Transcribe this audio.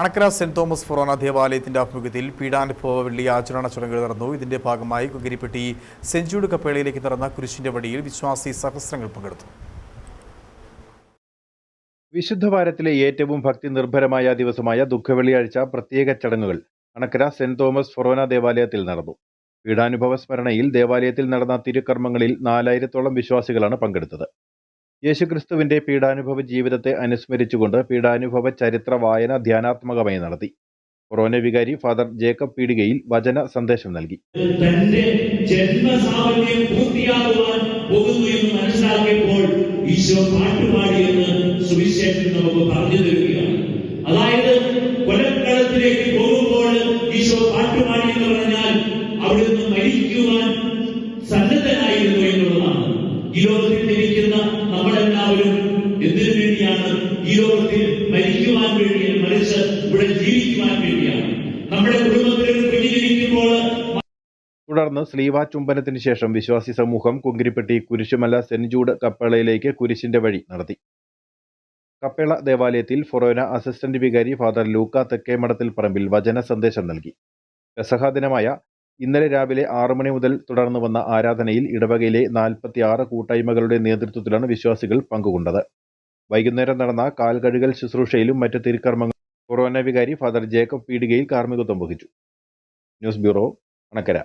Anakkara saint Thomas ഫൊറോന ദേവാലയത്തിന്റെ ആഭിമുഖ്യത്തിൽ പീഡാനുഭവ വെള്ളി ആചരണ ചടങ്ങുകൾ നടന്നു. ഇതിന്റെ ഭാഗമായി കുങ്കിരിപ്പെട്ടി സെഞ്ചൂട് കപ്പേളയിലേക്ക് നടന്ന കുരിശിന്റെ വടിയിൽ വിശ്വാസി സഹസ്രങ്ങൾ പങ്കെടുത്തു. വിശുദ്ധ വാരത്തിലെ ഏറ്റവും ഭക്തി നിർഭരമായ ദിവസമായ ദുഃഖവെള്ളിയാഴ്ച പ്രത്യേക ചടങ്ങുകൾ അണക്കര സെന്റ് തോമസ് ഫൊറോന ദേവാലയത്തിൽ നടന്നു. പീഡാനുഭവ സ്മരണയിൽ ദേവാലയത്തിൽ നടന്ന തിരുക്കർമ്മങ്ങളിൽ നാലായിരത്തോളം വിശ്വാസികളാണ് പങ്കെടുത്തത്. യേശുക്രിസ്തുവിന്റെ പീഡാനുഭവ ജീവിതത്തെ അനുസ്മരിച്ചുകൊണ്ട് പീഡാനുഭവ ചരിത്ര വായന ധ്യാനാത്മകമായി നടത്തി. കൊറോന വികാരി ഫാദർ ജേക്കബ് പീടികയിൽ വചന സന്ദേശം നൽകി. തന്റെ പോകുന്നു എന്ന് ഈശോ സുവിശേഷം നമുക്ക് അതായത് കൊലക്കളത്തിലേക്ക് പോകുമ്പോൾ ഈശോ എന്ന് പറഞ്ഞാൽ അവിടുന്ന് മരിക്കുവാൻ സന്നദ്ധനായിരുന്നു എന്നുള്ളതാണ്. ഈ ലോകത്തിൽ വേണ്ടിയാണ്. മറിച്ച് ഇവിടെ ജീവിക്കുവാൻ വേണ്ടിയാണ്. നമ്മുടെ കുടുംബത്തിലേക്ക് ഒരു തുടർന്ന് സ്ലീവാ ചുംബനത്തിന് ശേഷം വിശ്വാസി സമൂഹം കുങ്കിരിപ്പെട്ടി കുരിശുമല സെന്റ് ജൂഡ് കപ്പേളയിലേക്ക് കുരിശിന്റെ വഴി നടത്തി. കപ്പേള ദേവാലയത്തിൽ ഫൊറോന അസിസ്റ്റന്റ് വികാരി ഫാദർ ലൂക്ക തെക്കേമഠത്തിൽ പറമ്പിൽ വചന സന്ദേശം നൽകി. പെസഹ ദിനമായ ഇന്നലെ രാവിലെ ആറു മണി മുതൽ തുടർന്നു വന്ന ആരാധനയിൽ ഇടവകയിലെ നാൽപ്പത്തി ആറ് കൂട്ടായ്മകളുടെ നേതൃത്വത്തിലാണ് വിശ്വാസികൾ പങ്കുകൊണ്ടത്. വൈകുന്നേരം നടന്ന കാൽകഴുകൽ ശുശ്രൂഷയിലും മറ്റ് തിരുക്കർമ്മങ്ങൾ കൊറോന വികാരി ഫാദർ ജേക്കബ് പീടികയിൽ കാർമ്മികത്വം വഹിച്ചു. News bureau Anakkara.